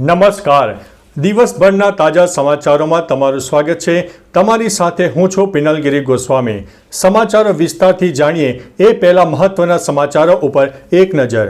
નમસ્કાર. દિવસભરના તાજા સમાચારોમાં તમારું સ્વાગત છે. તમારી સાથે હું છું પિનલગીરી ગોસ્વામી. સમાચારો વિસ્તારથી જાણીએ એ પહેલા મહત્વના સમાચારો ઉપર એક નજર.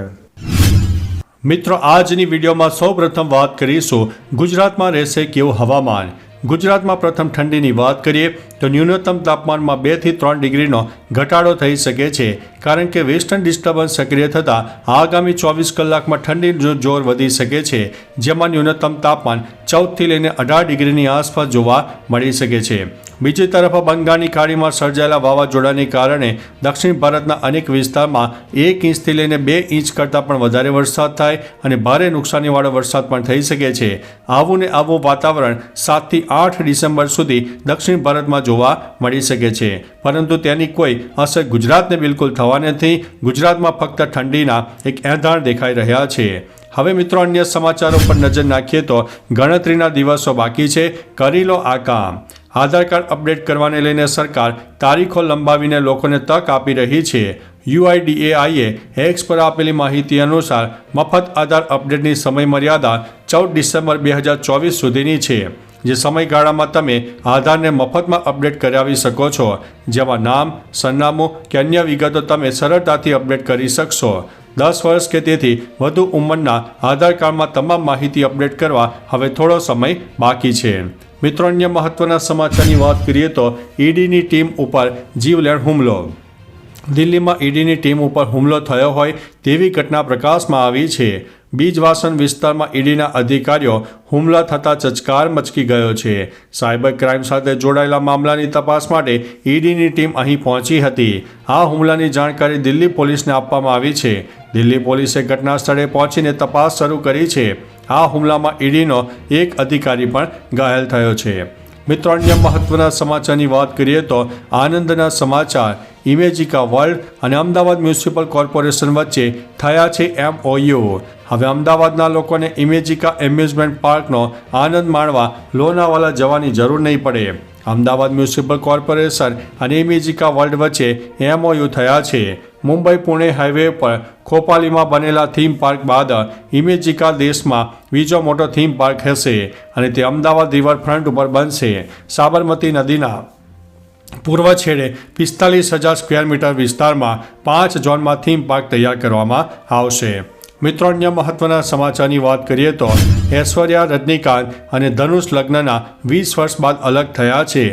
મિત્રો, આજની વિડીયોમાં સૌપ્રથમ વાત કરીશું. ગુજરાતમાં રહેશે કેવું હવામાન? ગુજરાતમાં પ્રથમ ઠંડીની વાત કરીએ તો ન્યૂનતમ તાપમાનમાં બેથી ત્રણ ડિગ્રીનો ઘટાડો થઈ શકે છે. કારણ કે વેસ્ટર્ન ડિસ્ટર્બન્સ સક્રિય થતાં આગામી ચોવીસ કલાકમાં ઠંડીનું જોર વધી શકે છે, જેમાં ન્યૂનતમ તાપમાન ચૌદથી લઈને અઢાર ડિગ્રીની આસપાસ જોવા મળી શકે છે. બીજી તરફ બંગાળની ખાડીમાં સર્જાયેલા વાવાઝોડાને કારણે દક્ષિણ ભારતના અનેક વિસ્તારમાં એક ઇંચથી લઈને બે ઇંચ કરતાં પણ વધારે વરસાદ થાય અને ભારે નુકસાનીવાળો વરસાદ પણ થઈ શકે છે. આવું ને આવું વાતાવરણ સાતથી આઠ ડિસેમ્બર સુધી દક્ષિણ ભારતમાં જોવા મળી શકે છે. પરંતુ તેની કોઈ અસર ગુજરાતને બિલકુલ થવા નથી. ગુજરાતમાં ફક્ત ઠંડીના એક એંધાણ દેખાઈ રહ્યા છે. હવે મિત્રો અન્ય સમાચારો પર નજર નાખીએ તો ગણતરીના દિવસો બાકી છે. કરી લો આ કામ. આધાર કાર્ડ અપડેટ કરવાને લઈને સરકાર તારીખો લંબાવીને લોકોને તક આપી રહી છે. યુઆઈડીએઆઈએ એક્સ પર આપેલી માહિતી અનુસાર મફત આધાર અપડેટની સમયમર્યાદા ચૌદ ડિસેમ્બર બે હજાર ચોવીસ સુધીની છે, જે સમયગાળામાં તમે આધારને મફતમાં અપડેટ કરાવી શકો છો. જેમાં નામ, સરનામું કે અન્ય વિગતો તમે સરળતાથી અપડેટ કરી શકશો. દસ વર્ષ કે તેથી વધુ ઉંમરના આધાર કાર્ડમાં તમામ માહિતી અપડેટ કરવા હવે થોડો સમય બાકી છે. મિત્રો, અન્ય મહત્વના સમાચારની વાત કરીએ તો ઈડીની ટીમ ઉપર જીવલેણ હુમલો. દિલ્હીમાં ઈડીની ટીમ ઉપર હુમલો થયો હોય તેવી ઘટના પ્રકાશમાં આવી છે. બીજવાસન વિસ્તારમાં ઈડીના અધિકારીઓ હુમલા થતાં ચચકાર મચકી ગયો છે. સાયબર ક્રાઇમ સાથે જોડાયેલા મામલાની તપાસ માટે ઈડીની ટીમ અહીં પહોંચી હતી. આ હુમલાની જાણકારી દિલ્હી પોલીસને આપવામાં આવી છે. દિલ્હી પોલીસે ઘટના સ્થળે પહોંચીને તપાસ શરૂ કરી છે. આ હુમલામાં ઈડીનો એક અધિકારી પણ ઘાયલ થયો છે. મિત્રો, અન્ય મહત્વના સમાચારની વાત કરીએ તો આનંદના સમાચાર. ઇમેજિકા વર્લ્ડ અને અમદાવાદ મ્યુનિસિપલ કોર્પોરેશન વચ્ચે થયા છે એમઓયુ. હવે અમદાવાદના લોકોને ઇમેજિકા એમ્યુઝમેન્ટ પાર્કનો આનંદ માણવા લોનાવાલા જવાની જરૂર નહીં પડે. અમદાવાદ મ્યુનિસિપલ કોર્પોરેશન અને ઇમેજિકા વર્લ્ડ વચ્ચે એમઓયુ થયા છે. મુંબઈ, પુણે હાઈવે પર ખોપાલીમાં બનેલા થીમ પાર્ક બાદ ઇમેજિકા દેશમાં બીજો મોટો થીમ પાર્ક હશે અને તે અમદાવાદ રિવરફ્રન્ટ ઉપર બનશે. સાબરમતી નદીના પૂર્વ છેડે પિસ્તાલીસ હજાર સ્ક્વેર મીટર વિસ્તારમાં પાંચ ઝોનમાં થીમ પાર્ક તૈયાર કરવામાં આવશે. મિત્રો, અન્ય મહત્વના સમાચારની વાત કરીએ તો ઐશ્વર્યા રજનીકાંત અને ધનુષ લગ્નના વીસ વર્ષ બાદ અલગ થયા છે.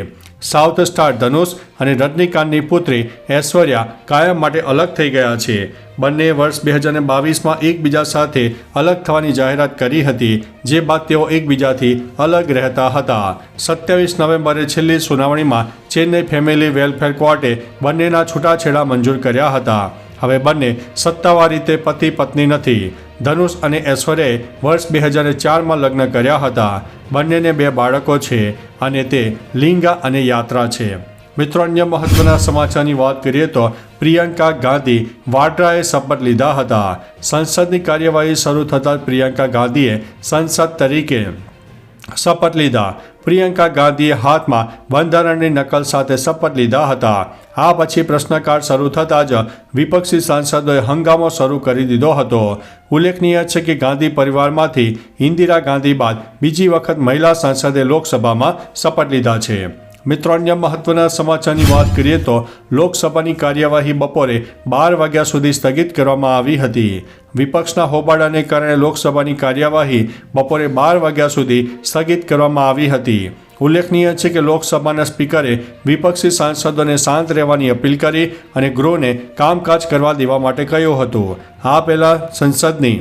સાઉથ સ્ટાર ધનુષ અને રજનીકાંતની પુત્રી ઐશ્વર્યા કાયમ માટે અલગ થઈ ગયા છે. બંને વર્ષ બે હજાર બાવીસમાં એકબીજા સાથે અલગ થવાની જાહેરાત કરી હતી, જે બાદ તેઓ એકબીજાથી અલગ રહેતા હતા. સત્યાવીસ નવેમ્બરે છેલ્લી સુનાવણીમાં ચેન્નઈ ફેમિલી વેલફેર કોર્ટે બંનેના છૂટાછેડા મંજૂર કર્યા હતા. હવે બંને સત્તાવાર રીતે પતિ પત્ની નથી. ધનુષ અને ઐશ્વર્યાએ વર્ષ બે હજાર ચારમાં લગ્ન કર્યા હતા. બંનેને બે બાળકો છે અને તે લિંગા અને યાત્રા છે. મિત્રો, અન્ય મહત્વના સમાચારની વાત કરીએ તો પ્રિયંકા ગાંધી વાડ્રાએ શપથ લીધા હતા. સંસદની કાર્યવાહી શરૂ થતાં પ્રિયંકા ગાંધીએ સંસદ તરીકે શપથ લીધા. પ્રિયંકા ગાંધીએ હાથમાં બંધારણની નકલ સાથે શપથ લીધા હતા. આ પછી પ્રશ્નકાળ શરૂ થતાં જ વિપક્ષી સાંસદોએ હંગામો શરૂ કરી દીધો હતો. ઉલ્લેખનીય છે કે ગાંધી પરિવારમાંથી ઇન્દિરા ગાંધી બાદ બીજી વખત મહિલા સાંસદે લોકસભામાં શપથ લીધા છે. મિત્રો, અન્ય મહત્વના સમાચારની વાત કરીએ તો લોકસભાની કાર્યવાહી બપોરે બાર વાગ્યા સુધી સ્થગિત કરવામાં આવી હતી. વિપક્ષના હોબાળાને કારણે લોકસભાની કાર્યવાહી બપોરે બાર વાગ્યા સુધી સ્થગિત કરવામાં આવી હતી. ઉલ્લેખનીય છે કે લોકસભાના સ્પીકરે વિપક્ષી સાંસદોને શાંત રહેવાની અપીલ કરી અને ગૃહને કામકાજ કરવા દેવા માટે કહ્યું હતું. આ પહેલાં સંસદની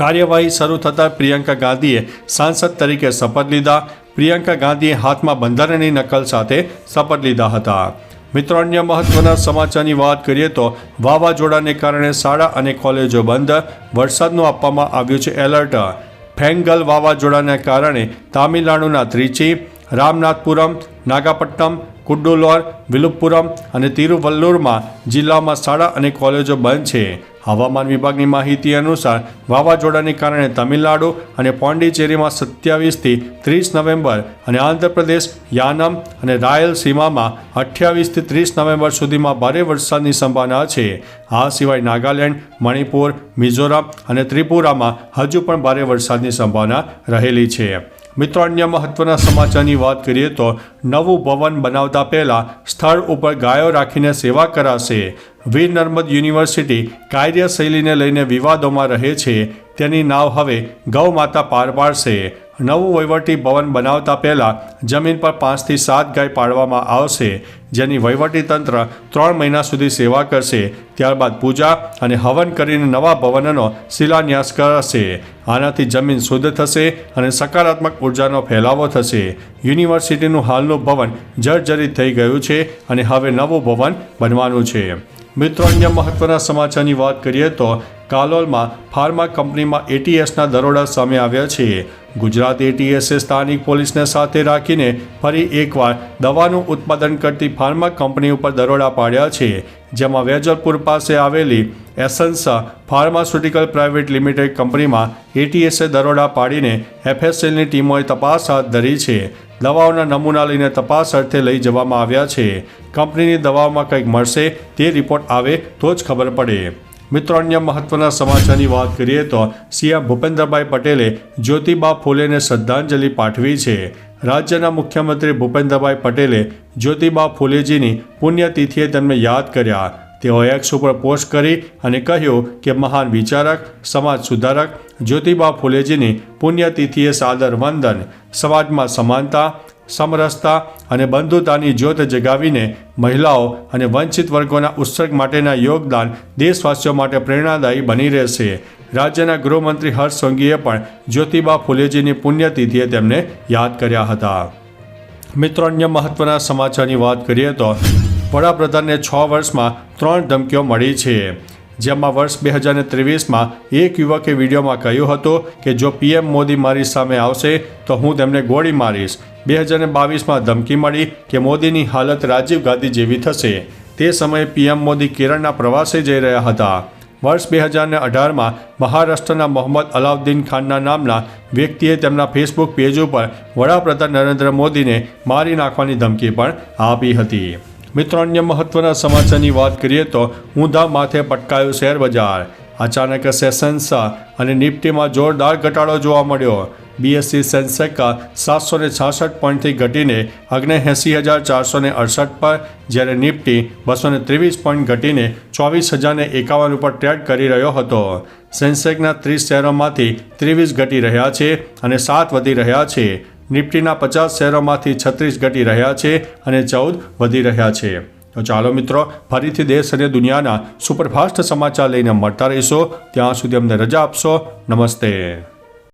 કાર્યવાહી શરૂ થતાં પ્રિયંકા ગાંધીએ સાંસદ તરીકે શપથ લીધા. પ્રિયંકા ગાંધીએ હાથમાં બંધારણની નકલ સાથે શપથ લીધા હતા. મિત્રો, અન્ય મહત્વના સમાચારની વાત કરીએ તો વાવાઝોડાને કારણે શાળા અને કોલેજો બંધ, વરસાદનું આપવામાં આવ્યું છે એલર્ટ. ફેંગલ વાવાઝોડાને કારણે તામિલનાડુના ત્રિચી, રામનાથપુરમ, નાગાપટ્ટનમ કુડ્ડુલોર વિલુપુરમ અને તિરુવલ્લુરમાં જિલ્લામાં શાળા અને કોલેજો બંધ છે. હવામાન વિભાગની માહિતી અનુસાર વાવાઝોડાને કારણે તમિલનાડુ અને પોંડિચેરીમાં સત્યાવીસથી ત્રીસ નવેમ્બર અને આંધ્રપ્રદેશ, યાનમ અને રાયલસીમામાં અઠ્યાવીસથી ત્રીસ નવેમ્બર સુધીમાં ભારે વરસાદની સંભાવના છે. આ સિવાય નાગાલેન્ડ, મણિપુર, મિઝોરમ અને ત્રિપુરામાં હજુ પણ ભારે વરસાદની સંભાવના રહેલી છે. મિત્રો, અન્ય મહત્વના સમાચારની વાત કરીએ તો નવું ભવન બનાવતા પહેલા સ્થળ ઉપર ગાયો રાખીને સેવા કરાશે. વીર નર્મદ યુનિવર્સિટી કાર્યશૈલીને લઈને વિવાદોમાં રહે છે. તેની નાવ હવે ગૌ માતા પાર પાડશે. નવું વહીવટી ભવન બનાવતા પહેલાં જમીન પર પાંચથી સાત ગાય પાડવામાં આવશે. જેની વહીવટી તંત્ર ત્રણ મહિના સુધી સેવા કરશે. ત્યારબાદ પૂજા અને હવન કરીને નવા ભવનનો શિલાન્યાસ કરશે. આનાથી જમીન શુદ્ધ થશે અને સકારાત્મક ઉર્જાનો ફેલાવો થશે. યુનિવર્સિટીનું હાલનું ભવન જર્જરિત થઈ ગયું છે અને હવે નવું ભવન બનવાનું છે. મિત્રો, અન્ય મહત્વના સમાચારની વાત કરીએ તો કાલોલમાં ફાર્મા કંપનીમાં એટીએસના દરોડા સામે આવ્યા છે ગુજરાત એટીએસે સ્થાનિક પોલીસને સાથે રાખીને ફરી એકવાર દવાનું ઉત્પાદન કરતી ફાર્મા કંપની ઉપર દરોડા પાડ્યા છે, જેમાં વેજલપુર પાસે આવેલી એસન્સ ફાર્માસ્યુટિકલ પ્રાઇવેટ લિમિટેડ કંપનીમાં એટીએસે દરોડા પાડીને એફએસએલની ટીમોએ તપાસ હાથ ધરી છે. દવાઓના નમૂના લઈને તપાસ અર્થે લઈ જવામાં આવ્યા છે. કંપનીની દવાઓમાં કંઈક મળશે તે રિપોર્ટ આવે તો જ ખબર પડે. મિત્રો, અન્ય મહત્વના સમાચારની વાત કરીએ તો સીએમ ભૂપેન્દ્રભાઈ પટેલે જ્યોતિબા ફૂલેને શ્રદ્ધાંજલિ પાઠવી છે. રાજ્યના મુખ્યમંત્રી ભૂપેન્દ્રભાઈ પટેલે જ્યોતિબા ફૂલેજીની પુણ્યતિથિએ તેમને યાદ કર્યા. તેઓ એક્સ ઉપર પોસ્ટ કરી અને કહ્યું કે, મહાન વિચારક, સમાજ સુધારક, જ્યોતિબા ફૂલેજીની પુણ્યતિથિએ સાદર વંદન. સમાજમાં સમાનતા સમરસતા અને બંધુતાની જ્યોત જગાવીને મહિલાઓ અને વંચિત વર્ગોના ઉત્સર્ગ માટેના યોગદાન દેશવાસીઓ માટે પ્રેરણાદાયી બની રહેશે. રાજ્યના ગૃહમંત્રી હર્ષ સોંગીએ પણ જ્યોતિબા ફૂલેજીની પુણ્યતિથિએ તેમને યાદ કર્યા હતા. મિત્રો, અન્ય મહત્વના સમાચારની વાત કરીએ તો વડાપ્રધાનને છ વર્ષમાં ત્રણ ધમકીઓ મળી છે. જેમાં વર્ષ બે હજાર ત્રેવીસમાં એક યુવકે વિડીયોમાં કહ્યું હતું કે જો પીએમ મોદી મારી સામે આવશે, તો હું તેમને ગોળી મારીશ. બે હજાર બાવીસમાં ધમકી મળી કે મોદીની હાલત રાજીવ ગાંધી જેવી થશે. તે સમયે પીએમ મોદી કેરળના પ્રવાસે જઈ રહ્યા હતા. વર્ષ બે હજાર અઢારમાં મહારાષ્ટ્રના મોહમ્મદ અલાઉદ્દીન ખાનના નામના વ્યક્તિએ તેમના ફેસબુક પેજ ઉપર વડાપ્રધાન નરેન્દ્ર મોદીને મારી નાખવાની ધમકી પણ આપી હતી. મિત્રો, અન્ય મહત્વના સમાચારની વાત કરીએ તો ઊંધા માથે પટકાયું શેર બજાર અચાનક સેશન્સ અને નિફ્ટીમાં જોરદાર ઘટાડો જોવા મળ્યો. બીએસસી સેન્સેક સાતસો ને છાસઠ પોઈન્ટથી ઘટીને ઓગણએંસી હજાર ચારસો ને અડસઠ પર, જ્યારે નિફ્ટી બસો ને ત્રેવીસ પોઈન્ટ ઘટીને ચોવીસ હજારને એકાવન ઉપર ટ્રેડ કરી રહ્યો હતો. સેન્સેકના ત્રીસ શેરોમાંથી ત્રેવીસ ઘટી રહ્યા છે અને સાત વધી રહ્યા છે. નિફ્ટીના પચાસ શેરોમાંથી છત્રીસ ઘટી રહ્યા છે અને ચૌદ વધી રહ્યા છે. તો ચાલો મિત્રો, ફરીથી દેશ અને દુનિયાના સુપરફાસ્ટ સમાચાર લઈને મળતા રહીશો. ત્યાં સુધી અમને રજા આપશો. નમસ્તે.